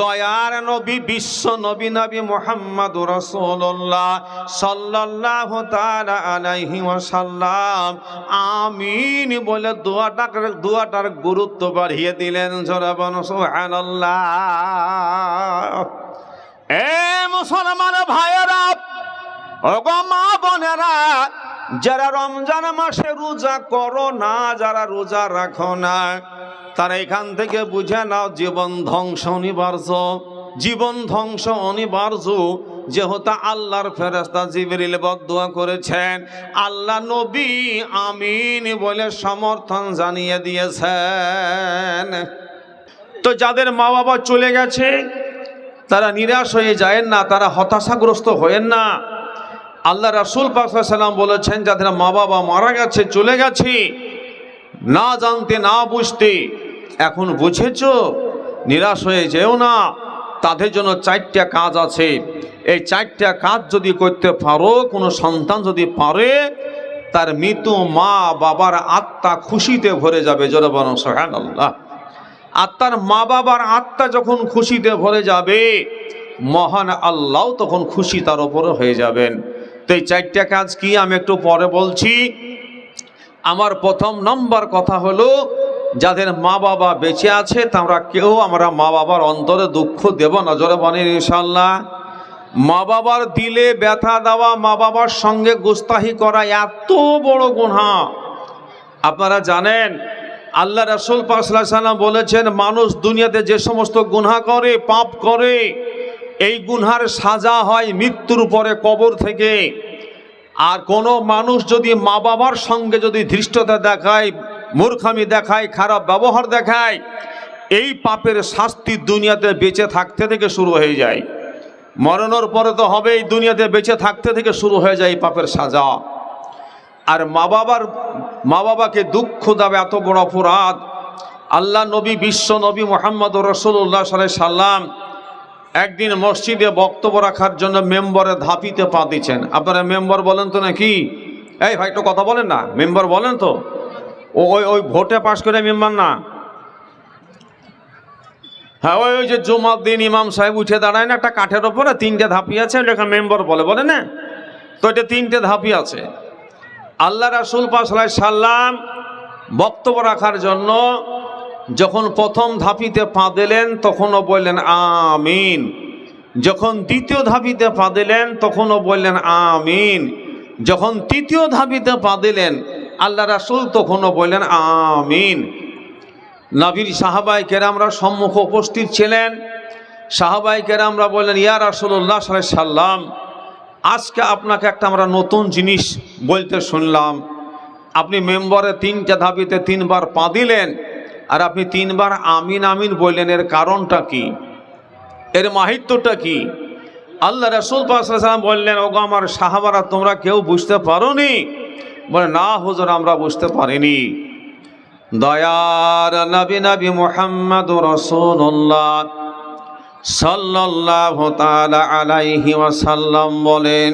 দয়ার নবী, বিশ্ব নবী নবী মোহাম্মদ রসুল্লাহ তাআলা আলাইহি ওয়াসাল্লাম। আমিন বলে দোয়াটার দোয়াটার গুরুত্ব বাড়িয়ে দিলেন জোরাবন সুবহানাল্লাহ। এ মুসলমান ভাইয়েরা ওগো মা বোনেরা, যারা রমজান মাসে রোজা করো না, যারা রোজা রাখো না তারা এখান থেকে বুঝে নাও, জীবন ধ্বংস অনিবার্য। জীবন ধ্বংস অনিবার্য, যেহেতু আল্লাহর ফেরেস্তা জিবরিল বদুয়া করেছেন। আল্লাহ নবী আমিন বলে সমর্থন জানিয়ে দিয়েছেন। তো যাদের মা বাবা চলে গেছে, তারা নিরাশ হয়ে যায় না, তারা হতাশাগ্রস্ত হয়েন না। আল্লাহ রাসুল পাকসাল্লাম বলেছেন, যাদের মা বাবা মারা গেছে, চলে গেছে না জানতে, না বুঝতে, এখন বুঝেছ? নিরাশ হয়ে যেও না। তাদের জন্য চারটা কাজ আছে। এই চারটা কাজ যদি করতে পারো, কোনো সন্তান যদি পারে, তার মৃত মা বাবার আত্মা খুশিতে ভরে যাবে। জোরবান সোহান আল্লাহ আর তার মা বাবার আত্মা যখন খুশিতে ভরে যাবে, মহান আল্লাহ তখন খুশি তার ওপরে হয়ে যাবেন। তো এই চারটা কাজ কি? আমি একটু পরে বলছি। আমার প্রথম নম্বর কথা হলো, যাদের মা বাবা বেঁচে আছে, তারা কেউ আমরা মা বাবার অন্তরে দুঃখ দেব না। জোরে বলেন ইনশাল্লাহ মা বাবার দিলে ব্যথা দেওয়া মা বাবার সঙ্গে গোস্তাহি করা এত বড় গুণা আপনারা জানেন, আল্লাহ রসুল পাশাল্লাম বলেছেন, মানুষ দুনিয়াতে যে সমস্ত গুনহা করে, পাপ করে, এই গুনহার সাজা হয় মৃত্যুর পরে কবর থেকে। আর কোনো মানুষ যদি মা বাবার সঙ্গে যদি ধৃষ্টতা দেখায়, মূর্খামি দেখায়, খারাপ ব্যবহার দেখায়, এই পাপের শাস্তি দুনিয়াতে বেঁচে থাকতে থেকে শুরু হয়ে যায়। মরণের পরে তো হবে এই দুনিয়াতে বেঁচে থাকতে থেকে শুরু হয়ে যায় পাপের সাজা। আর মা বাবার, মা বাবাকে দুঃখ দেবে এত বড় অপরাধ। আল্লাহ নবী, বিশ্ব নবী মোহাম্মদ রসুল্লাহ সাল্লাম একদিন মসজিদে বক্তব্য রাখার জন্য মেম্বরে ধাপিতে পা দিচ্ছেন। আপনারা মেম্বার বলেন তো নাকি? এই ভাই, একটু কথা বলেন না। মেম্বার বলেন তো? ও, ওই ওই ভোটে পাশ করে মেম্বার না? হ্যাঁ ওই ওই যে জুমার দিন ইমাম সাহেব উঠে দাঁড়ায় না, একটা কাঠের ওপরে তিনটে ধাপি আছে লেখা মেম্বার বলে বলে না? তো এটা তিনটে ধাপি আছে। আল্লাহ রাসুল পাশাল্লাহ সাল্লাম বক্তব্য রাখার জন্য যখন প্রথম ধাপিতে পা দিলেন, তখনও বললেন, আমিন। যখন দ্বিতীয় ধাপিতে পা দিলেন, তখনও বললেন, আমিন। যখন তৃতীয় ধাপিতে পা দিলেন, আল্লাহ রাসুল তখনও বললেন, আমিন। নবীর সাহাবাই কেরামরা সম্মুখ উপস্থিত ছিলেন। সাহাবাই কেরামরা বললেন, ইয়া রাসুল্লাহ সাল্লাম, আজকে আপনাকে একটা আমরা নতুন জিনিস বলতে শুনলাম। আপনি মেম্বরে তিনটা ধাবিতে তিনবার পা দিলেন আর আপনি তিনবার আমিন আমিন বললেন, এর কারণটা কি? এর মাহিত্যটা কি? আল্লাহ রসুল পাশাম বললেন, ওগো আমার সাহাবারা, তোমরা কেউ বুঝতে পারোনি? বলে, না হুজুর, আমরা বুঝতে পারিনি। দয়ার নবী নবী মোহাম্মদ রসুল্লাহ তাআলা আলাইহি ওয়াসাল্লাম বলেন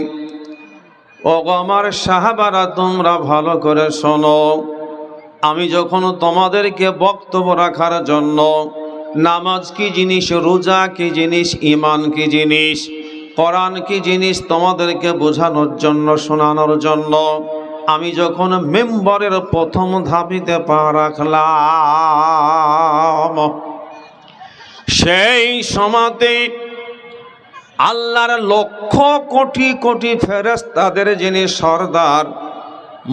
ও আমার সাহাবারা, তোমরা ভালো করে শোনো। আমি যখন তোমাদেরকে বক্তব্য রাখার জন্য, নামাজ কি জিনিস, রোজা কি জিনিস ইমান কি জিনিস, কোরআন কি জিনিস তোমাদেরকে বোঝানোর জন্য, শোনানোর জন্য, আমি যখন মেম্বরের প্রথম ধাপিতে পা রাখলাম, সেই সমাতে আল্লাহর লক্ষ কোটি কোটি ফেরেস্তাদের যিনি সর্দার,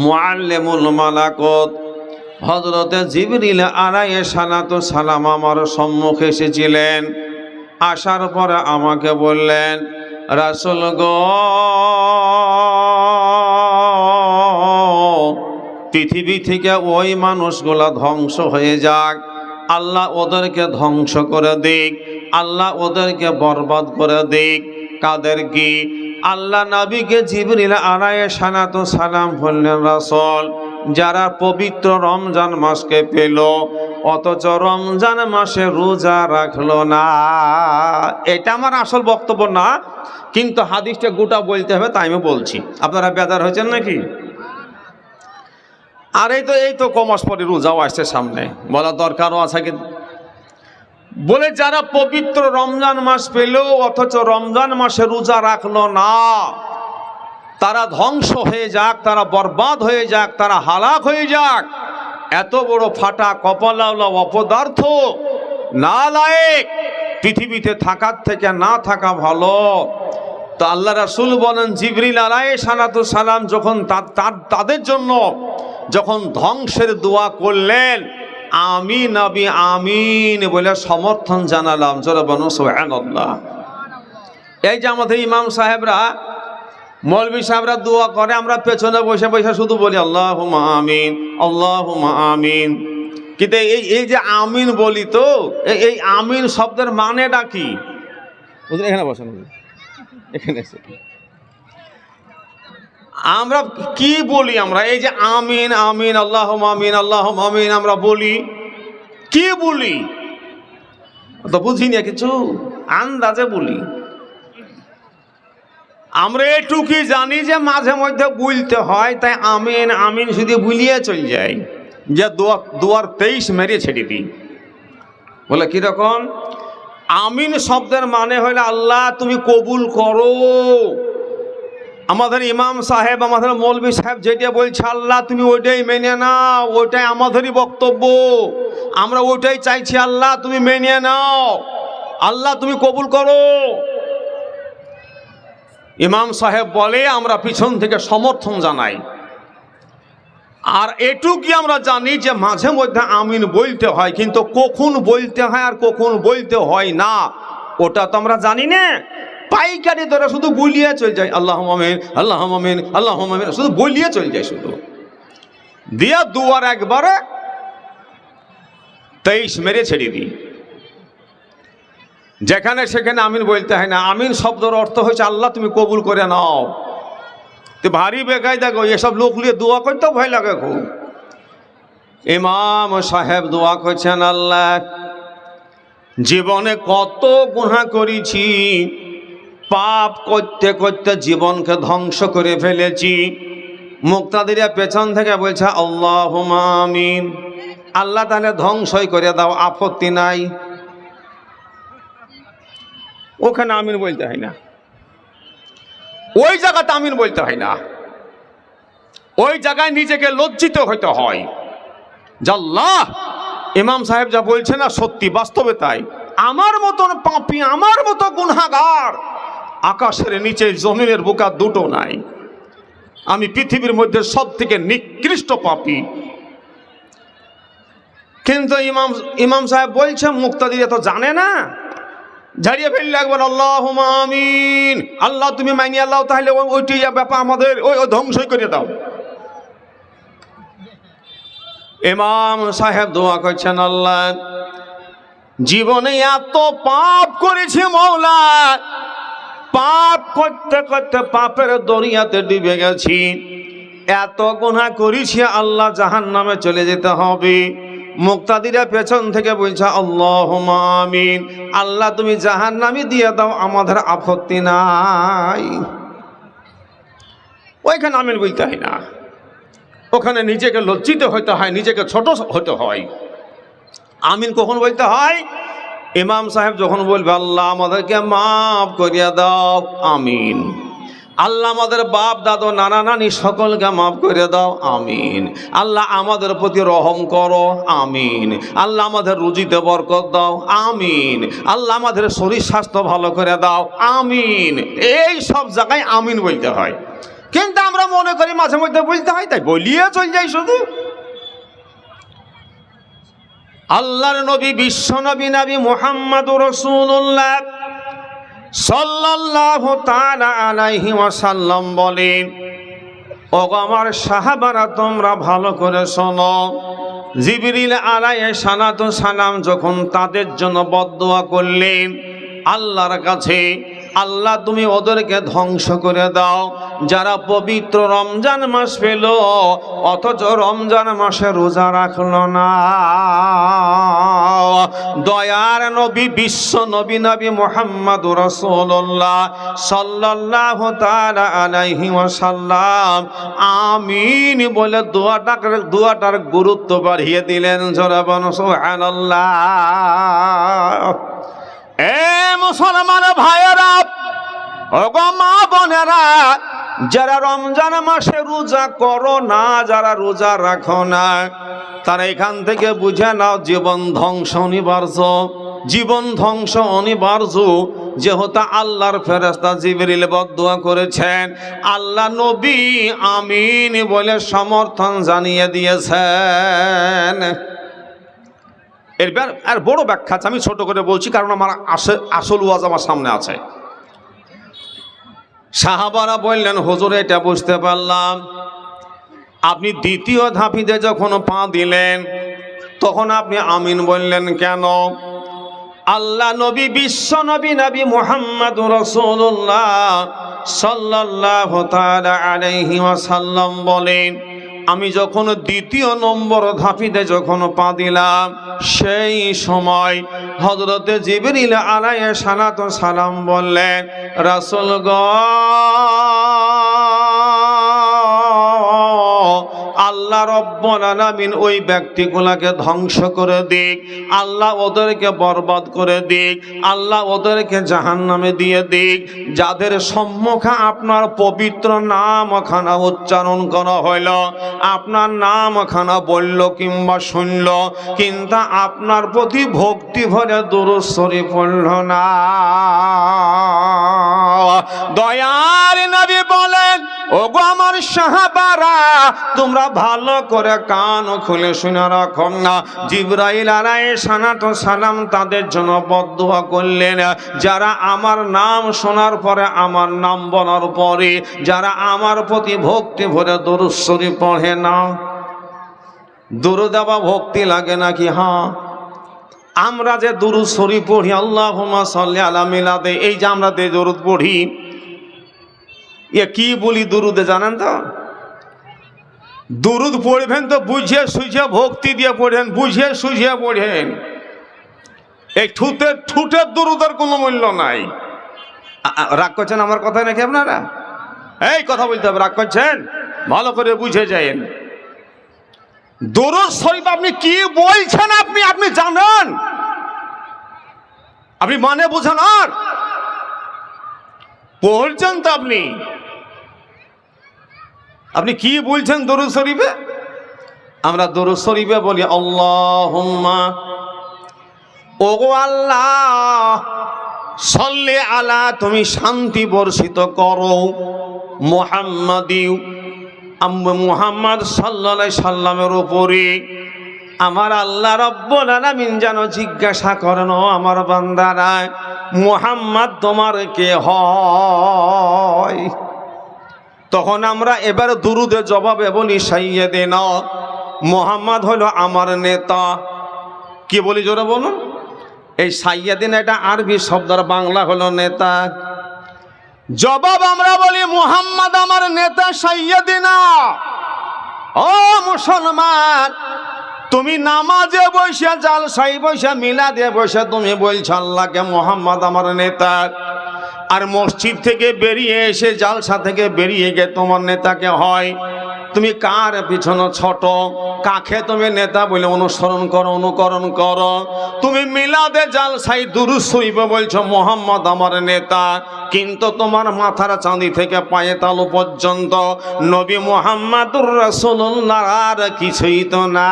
মুআল্লিমুল মালাকত হজরতে জিবরিল আড়াইয়ে সালাত সালাম আমার সম্মুখে এসেছিলেন। আসার পরে আমাকে বললেন, রাসুল গো, পৃথিবী থেকে ওই মানুষগুলা ধ্বংস হয়ে যাক। আল্লাহ ওদেরকে ধ্বংস করে দিক, আল্লাহ ওদেরকে বরবাদ করে দিক। কাদের কি? আল্লাহ নবীকে জিবরিল আড়াইয়ে সালাত সালাম বললেন, রাসল যারা পবিত্র রমজান মাসকে পেল, অথচ রমজান মাসে রোজা রাখল না। এটা আমার আসল বক্তব্য না, কিন্তু হাদিসটা গোটা বলতে হবে, তাই আমি বলছি। আপনারা বেদার হয়েছেন নাকি? আর এই তো এই তো কমাস পরে রোজাও আসছে সামনে বলা দরকারও আছে কি? বলে যারা পবিত্র রমজান মাস পেল, অথচ রমজান মাসে রোজা রাখল না। তারা ধ্বংস হয়ে যাক, তারা বরবাদ হয়ে যাক, তারা হালাক হয়ে যাক। এত বড় ফাটা কপালাওলা অপদার্থ না লায়েক পৃথিবীতে থাকার থেকে না থাকা ভালো। তো আল্লাহ রাসুল বলেন, জিবরিল আলাই সালাতু সালাম যখন তাদের জন্য যখন ধ্বংসের দোয়া করলেন আমি নবী, আমিন বলে সমর্থন জানালাম। জোরে এই যে আমাদের ইমাম সাহেবরা মৌলবী সাহেবরা দোয়া করে আমরা পেছনে বসে বসে শুধু বলি আল্লাহ আমিন আল্লাহ আমিন। কিন্তু এই এই যে আমিন বলি তো এই- আমিন শব্দের মানেটা কি? হুজুর, এখানে বসেন। এখানে এসে। আমরা কি বলি আমরা? এই যে আমিন আমিন আল্লাহ আমিন আল্লাহ আমিন আমরা বলি। কি বলি? তো বুঝি না কিছু। আন্দাজে বলি। আমরা এটুকুই জানি যে মাঝে মধ্যে বুলতে হয়, তাই আমিন আমিন শুধু বুলিয়ে চলে যাই। যে দুয়ার তেইশ মেরে ছেড়ে দিই। বলে কীরকম আমিন শব্দের মানে হলো, আল্লাহ তুমি কবুল করো। আমাদের ইমাম সাহেব, আমাদের মৌলবী সাহেব যেটা বলছে, আল্লাহ তুমি ওইটাই মেনে নাও, ওইটাই আমাদেরই বক্তব্য। আমরা ওইটাই চাইছি, আল্লাহ তুমি মেনে নাও। আল্লাহ তুমি কবুল করো। ইমাম সাহেব বলে, আমরা পিছন থেকে সমর্থন জানাই। আর এটুকি আমরা জানি যে মাঝে মধ্যে আমিন বলতে হয়, কিন্তু কখন বলতে হয় আর কখন বলতে হয় না, ওটা তো আমরা জানি না। পাইকারি ধরে শুধু বলিয়ে চলে যায় আল্লাহ মামিন আল্লাহ মামিন আল্লাহ মামিন শুধু বলিয়ে চলে যায় শুধু। দিয়া দুয়ার একবারে তেইশ মেরে ছেড়ে দিই। যেখানে সেখানে আমিন বলতে হয় না। আমিন শব্দের অর্থ হয়েছে, আল্লাহ তুমি কবুল করে নাও। তো ভারী বেকায় দেখো এসব লোক নিয়ে দোয়া করতেও ভয় লাগে খুব ইমাম সাহেব দোয়া করছেন, আল্লাহ, জীবনে কত গুহা করেছি, পাপ করতে করতে জীবনকে ধ্বংস করে ফেলেছি। মুক্তাদিরা পেছন থেকে বলছে আল্লাহ আমিন। আল্লাহ তাহলে ধ্বংসই করে দাও, আপত্তি নাই। ওখানে আমিন বলতে হয় না। ওই জায়গাতে আমিন বলতে হয় না। ওই জায়গায় নিজেকে লজ্জিত হইতে হয়। জাল্লাহ ইমাম সাহেব যা বলছে না সত্যি, বাস্তবে তাই। আমার মতন পাপি, আমার মতো গুনাগার আকাশের নিচে জমিনের বোকা দুটো নাই। আমি পৃথিবীর মধ্যে সব থেকে নিকৃষ্ট পাপি। কিন্তু ইমাম ইমাম সাহেব বলছে, মুক্তাদিরা তো জানে না। ঝাড়িয়ে ফেললে একবার আল্লাহ আমিন। আল্লাহ, তুমি মাইনি আল্লাহ তাহলে ওইটি ব্যাপার আমাদের, ওই ধ্বংসই করে দাও। ইমাম সাহেব দোয়া করছেন, আল্লাহ, জীবনে এত পাপ করেছে মৌলা, পাপ করতে করতে পাপের দরিয়াতে ডুবে গেছি। এত গুনাহ করেছি, আল্লাহ জাহান নামে চলে যেতে হবে। মুক্তাদিরা পেছন থেকে বলছে আল্লাহ আমিন। আল্লাহ, তুমি জাহান নামি দিয়ে দাও, আমাদের আপত্তি নাই। ওইখানে আমিন বলতে হয় না। ওখানে নিজেকে লজ্জিত হইতে হয়, নিজেকে ছোট হতে হয়। আমিন কখন বলতে হয়? ইমাম সাহেব যখন বলবে, আল্লাহ, আমাদেরকে মাফ করিয়া দাও। আমিন। আল্লাহ আমাদের বাপ, দাদু, নানা, নানি সকলকে মাফ করে দাও, আমিন। আল্লাহ আমাদের প্রতি রহম করো, আমিন। আল্লাহ আমাদের রুজিতে বরকত দাও, আমিন। আল্লাহ আমাদের শরীর স্বাস্থ্য ভালো করে দাও, আমিন। এই সব জায়গায় আমিন বলতে হয়। কিন্তু আমরা মনে করি মাঝে মধ্যে বলতে হয়, তাই বলিয়ে চল যাই শুধু। আল্লাহর নবী, বিশ্ব নবী নবী মোহাম্মদ রসুল্লাহ সাল্লাল্লাহু তাআলা আলাইহি ওয়াসাল্লাম বলেন ও আমার সাহাবারা, তোমরা ভালো করে শোনো। জিবরিল আলাইহি সালাতু সালাম যখন তাদের জন্য বদদোয়া করলেন, আল্লাহর কাছে আল্লাহ তুমি ওদেরকে ধ্বংস করে দাও। যারা পবিত্র রমজান মাস পেল, অথচ রমজান মাসে রোজা রাখল না। দয়ার নবী, বিশ্ব নবী নবী মোহাম্মদ রসুল্লাহ সাল্লাহ তাআলা আলাইহি আমিন বলে দোয়াটার দোয়াটার গুরুত্ব বাড়িয়ে দিলেন জোরাবন সুবহানাল্লাহ। এ মুসলমান ভাইয়েরা, ওগো মা বোনেরা, যারা রমজান মাসে রোজা করো না, যারা রোজা রাখো না, তারা এখান থেকে বুঝে নাও, জীবন ধ্বংস অনিবার্য। জীবন ধ্বংস অনিবার্য, যেহেতু আল্লাহর ফেরেস্তা জিবরিল বদুয়া করেছেন। আল্লাহ নবী আমিন বলে সমর্থন জানিয়ে দিয়েছেন। এর আর বড় ব্যাখ্যা আছে, আমি ছোট করে বলছি, কারণ আমার আসে আসল ওয়াজ আমার সামনে আছে। সাহাবারা বললেন, হুজুর, এটা বুঝতে পারলাম। আপনি দ্বিতীয় ধাপিতে যখন পা দিলেন, তখন আপনি আমিন বললেন কেন? আল্লাহ নবী, বিশ্ব নবী নবী মোহাম্মদ রসুল্লাহ সাল্লাহ বলেন আমি যখন দ্বিতীয় নম্বর ধাপিতে যখন পা দিলাম, সেই সময় হজরতে জিবরিল আলাইয়া সালাত সালাম বললেন রাসূল আল্লাহ রব্বুল ওই ব্যক্তিগুলাকে ধ্বংস করে দিক। আল্লাহ ওদেরকে বরবাদ করে দিক। আল্লাহ ওদেরকে জাহান্নামে দিয়ে দিক। যাদের সম্মুখে আপনার পবিত্র নাম খানা উচ্চারণ করা হইল, আপনার নাম খানা বলল কিংবা শুনল, কিন্তু আপনার প্রতি ভক্তি ভরে দূর দুরুশ্বরী পড়ল না। দয়ার নবী বলেন, ওগো আমার সাহাবারা, তোমরা ভালো করে কান খুলে শুনে রাখো না। জিব্রাইল আলাই সানাত সালাম তাদের জন্য বদুয়া করলেন, যারা আমার নাম শোনার পরে আমার নাম বলার পরে, যারা আমার প্রতি ভক্তি ভরে দরুশ্বরী পড়ে না? দূর দেওয়া ভক্তি লাগে নাকি? হ্যাঁ। আমরা যে দুরুদ শরীফ পড়ি আল্লাহ আলা মিলাদে, এই যে আমরা যে দরুদ পড়ি, এ কি বলি দুরুদে জানেন তো? দুরুদ পড়বেন তো বুঝিয়ে সুঝিয়ে ভক্তি দিয়ে পড়েন বুঝিয়ে সুঝিয়ে পড়েন। এই ঠুতে ঠুটের দুরুদের কোনো মূল্য নাই। রাগ করছেন আমার কথা নাকি আপনারা? এই কথা বলতে হবে, রাগ করছেন? ভালো করে বুঝে যায়েন। দরুদ শরীফ আপনি কি বলছেন আপনি? আপনি জানেন? আপনি মানে বুঝেন আর? পড়ছেন তো আপনি। আপনি কি বলছেন দরুদ শরীফে? আমরা দরুদ শরীফে বলি, আল্লাহুম্মা ওগো আল্লাহ, সল্লে আলা, তুমি শান্তি বর্ষিত করো। মোহাম্মদিউ মুহাম্মদ সাল্লাহ সাল্লামের উপরে আমার আল্লাহ রব্বুল আলামিন যেন জিজ্ঞাসা করেন আমার বান্দারা, মুহাম্মদ তোমার কে হয়? তখন আমরা এবার দুরুদে জবাবে বলি সাইয়ে না, মোহাম্মদ হলো আমার নেতা। কি বলি জোরে বলুন? এই সাইয়াদিন এটা আরবি শব্দের বাংলা হলো নেতা। জবাব আমরা বলি, মুহাম্মদ আমার নেতা সাইয়াদিনা ও মুসলমান, তুমি নামাজে বসে জাল সাই বসে, মিলাদে বসে, তুমি বলছো আল্লাহকে মোহাম্মদ আমার নেতা। আর মসজিদ থেকে বেরিয়ে এসে, জালসা থেকে বেরিয়ে গিয়ে তোমার নেতাকে হয়। তুমি কার পিছনে ছোট? কাকে তুমি নেতা বলে অনুসরণ করো, অনুকরণ করো? তুমি মিলাদে জালসাই দুরুস শরীফ বলছো, মোহাম্মদ আমার নেতা। কিন্তু তোমার মাথার চাঁদি থেকে পায়ে তালু পর্যন্ত নবী মোহাম্মদুর রসুল্লাহ আর কিছুই তো না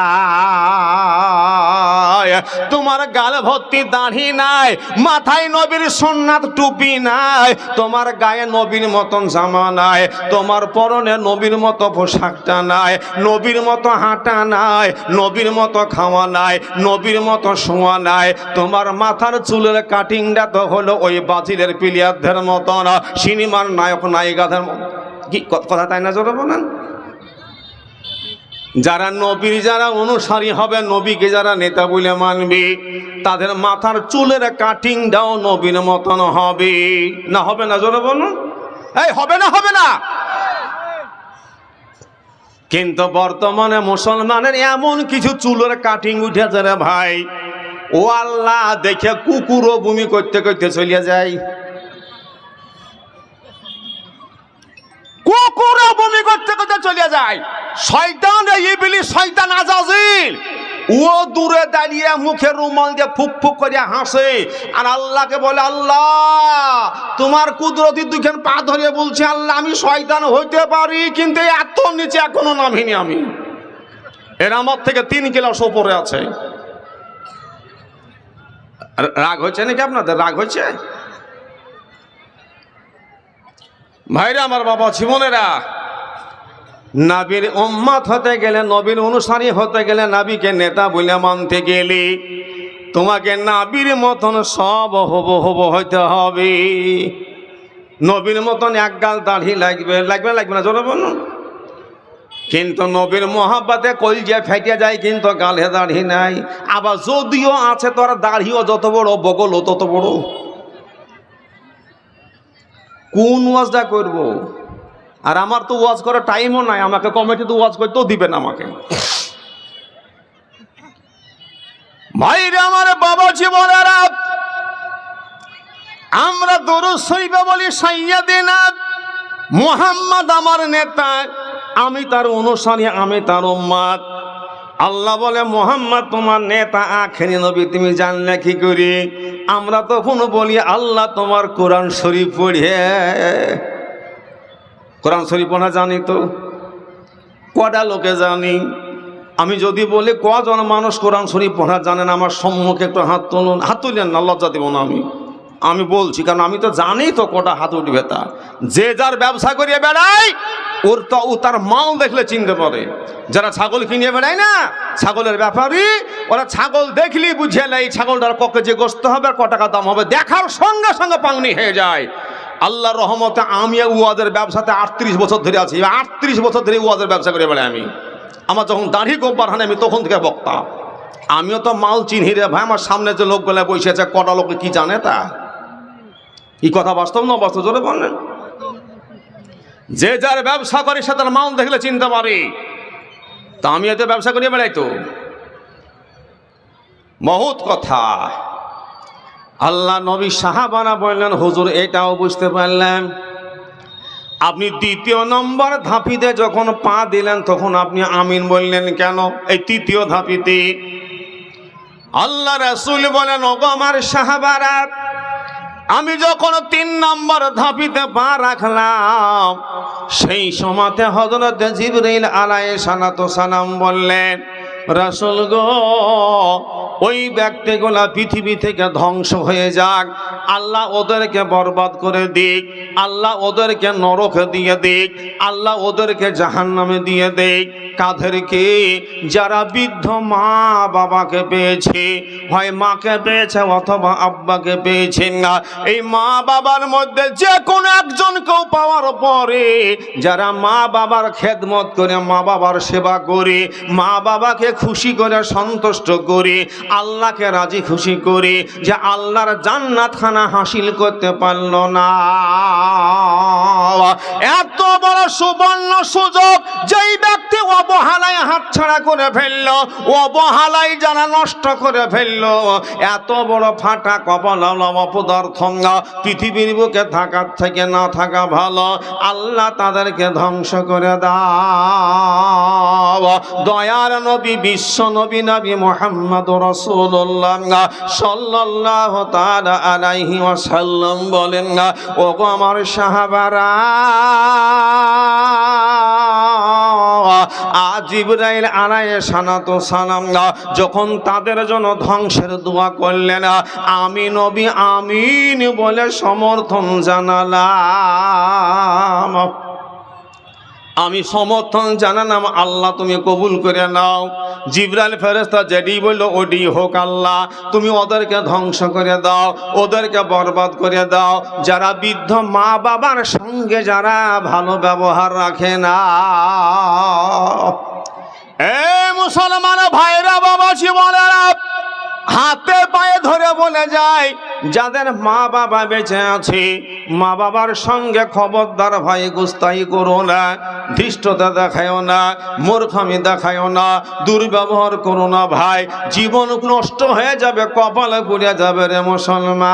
তোমার গাল ভর্তি দাঁড়ি নাই, মাথায় নবীর সোননাথ টুপি নাই, তোমার গায়ে নবীর মতন জামা নাই, তোমার পরনে নবীর মতো পোশাকটা নাই, নবীর মতো হাঁটা নাই, নবীর মতো খাওয়া নাই, নবীর মতো শোয়া নাই। তোমার মাথার চুলের কাটিংটা তো হলো ওই বাজিলের প্লেয়ারদের মতন সিনেমার নায়ক, নায়িকাদের মতো কি কথা তাই না জোরে বলেন? যারা নবীর, যারা অনুসারী হবে, নবীকে যারা নেতা বলে মানবে, তাদের মাথার চুলের কাটিংটাও নবীর মতন হবে। না হবে না জোরে বলুন? এই, হবে না হবে না! কিন্তু বর্তমানে মুসলমানের এমন কিছু চুলের কাটিং উঠেছে রে ভাই, ও আল্লাহ দেখে কুকুরও ভূমি করতে করতে চলে যায়। কুকুরও বমি করতে করতে চলে যায়। শয়তান রে ইবলিস শয়তান আজাজিল। ও দূরে দাঁড়িয়ে মুখে রুমাল দিয়ে ফুক ফুক করে হাসে। আর আল্লাহকে বলে, আল্লাহ, তোমার কুদরতি দুখান পা ধরিয়ে বলছে, আল্লাহ, আমি শয়তান হইতে পারি, কিন্তু এত নিচে এখনও নামিনি আমি। এর আমার থেকে তিন ক্লাস ওপরে আছে। রাগ হয়েছে নাকি আপনাদের? রাগ হয়েছে? ভাইরা, আমার বাবা জীবনেরা, নাবির উম্মাত হতে গেলে, নবীর অনুসারী হতে গেলে, নাবিকে নেতা বলে মানতে গেলে তোমাকে নাবির মতন সব হব হব হইতে হবে। নবীর মতন এক গাল দাড়ি লাগবে লাগবে লাগবে না, জোরে বলুন। কিন্তু নবীর মহাব্বাতে কলজে ফেটে যায়, কিন্তু গালে দাড়ি নাই। আবার যদিও আছে তোর দাড়িও যত বড়, বগলও তত বড়। কোন ওয়াজটা করব? আর আমার তো ওয়াজ করার টাইমও নাই, আমাকে কমিটি তো ওয়াজ করতেও দিবেন আমাকে। ভাইরে আমার বাবা জীবনেরা আমরা দরুদ শরীফে বলি সাইয়াদিনা মোহাম্মদ আমার নেতা, আমি তার অনুসারী, আমি তার উম্মাদ। আল্লাহ বলে, মোহাম্মদ, তোমার নেতা আখেরি নবী, তুমি জানলে কি করি? আমরা তখন বলি, আল্লাহ তোমার কোরআন শরীফ পড়ে। কোরআন শরীফ পড়া জানি তো? কটা লোকে জানি? আমি যদি বলি, কজন মানুষ কোরআন শরীফ পড়া জানেন আমার সম্মুখে একটু হাত তুলুন। হাত তুলেন না, লজ্জা দেবো না আমি। আমি বলছি, কারণ আমি তো জানি তো কটা হাত উঠবে তা যে যার ব্যবসা করিয়ে বেড়ায়, ওর তো ও তার মাল দেখলে চিনতে পারে। যারা ছাগল কিনিয়ে বেড়ায় না, ছাগলের ব্যাপারই ওরা ছাগল দেখলি বুঝে নেই ছাগলটার ককে যে গোস্ত হবে আর ক টাকা দাম হবে, দেখার সঙ্গে সঙ্গে পাংনি হয়ে যায়। আল্লাহর রহমতে আমি উয়াদের ব্যবসাতে আটত্রিশ বছর ধরে আছি। আটত্রিশ বছর ধরে উয়াদের ব্যবসা করে বেড়াই আমি। আমার যখন দাঁড়ি গোব্বার হানে আমি তখন থেকে বক্তা। আমিও তো মাল চিনহি রে ভাই, আমার সামনে যে লোকগুলো বসে আছে, কটা লোকে কি জানে তা? এই কথা বাস্তব না বাস্তব, জোরে বললেন যে যার ব্যবসা করে, সে তার মাল দেখলে চিনতে পারে। তা আমি এতে ব্যবসা করিয়ে বেড়াই তো। বহুত কথা। আল্লাহ নবী সাহাবানা বললেন, হুজুর, এটাও বুঝতে পারলাম আপনি দ্বিতীয় নম্বর ধাপিতে যখন পা দিলেন, তখন আপনি আমিন বললেন কেন? এই তৃতীয় ধাপিতে। আল্লাহ রাসূল বলেন, ওগো আমার সাহাবারা আমি যখন তিন নম্বর ধাপিতে পা রাখলাম সেই সময়তে হজরত জিবরিল সালাতু সালাম বললেন রাসূল গো, ওই ব্যক্তিগুলা পৃথিবী থেকে ধ্বংস হয়ে যাক। আল্লাহ ওদেরকে বরবাদ করে দিক, আল্লাহ ওদেরকে নরক দিয়ে দিক, আল্লাহ ওদেরকে জাহান্নামে দিয়ে দিক। কাদেরকে যারা বৃদ্ধ মা বাবাকে পেয়েছে, হয় মাকে পেয়েছে অথবা আব্বাকে পেয়েছে না, এই মা বাবার মধ্যে যে কোনো একজনকেও পাওয়ার পরে যারা মা বাবার খেদমত করে মা বাবার সেবা করে মা বাবাকে খুশি করে, সন্তুষ্ট করে, আল্লাহকে রাজি খুশি করে যে আল্লাহর জান্নাত খানা হাসিল করতে পারল না। এত বড় সুবর্ণ সুযোগ যেই ব্যক্তি অবহেলায় হাতছাড়া করে ফেলল, অবহেলায় যারা নষ্ট করে ফেলল, এত বড় ফাটা কপাল অপদার্থ পৃথিবীর বুকে থাকার থেকে না থাকা ভালো, আল্লাহ তাদেরকে ধ্বংস করে দাও। দয়ার নবী বিশ্ব নবী নবী মোহাম্মদ রসুল্লাহ সাল্লাহ তাআলা আলাইহি ওয়াসাল্লাম বলেন ও গো আমার সাহাবারা, আজ ইব্রাহিম আনায়ে সানাতো সালাম যখন তাদের জন্য ধ্বংসের দোয়া করলেন, আমি নবী আমিন বলে সমর্থন জানালাম। আমি সমর্থন জানালাম, আল্লাহ তুমি কবুল করে নাও। জিব্রাইল ফেরেস্তা যেটি বলল, ওডি হোক আল্লাহ, তুমি ওদেরকে ধ্বংস করে দাও, ওদেরকে বরবাদ করে দাও। যারা বৃদ্ধ মা বাবার সঙ্গে যারা ভালো ব্যবহার রাখে না। এ মুসলমান ভাইরা বাবা জীবনেরা হাতে পায়ে ধরে বলে যায়, যাদের মা বাবা বেঁচে আছে, মা বাবার সঙ্গে খবরদার ভাই গুস্তাই করো না, ধৃষ্টতা দেখায়ও না, মূর্খামি দেখায়ও না, দুর্ব্যবহার করো না ভাই, জীবন নষ্ট হয়ে যাবে, কপালে পুড়ে যাবে রে মুসলমান।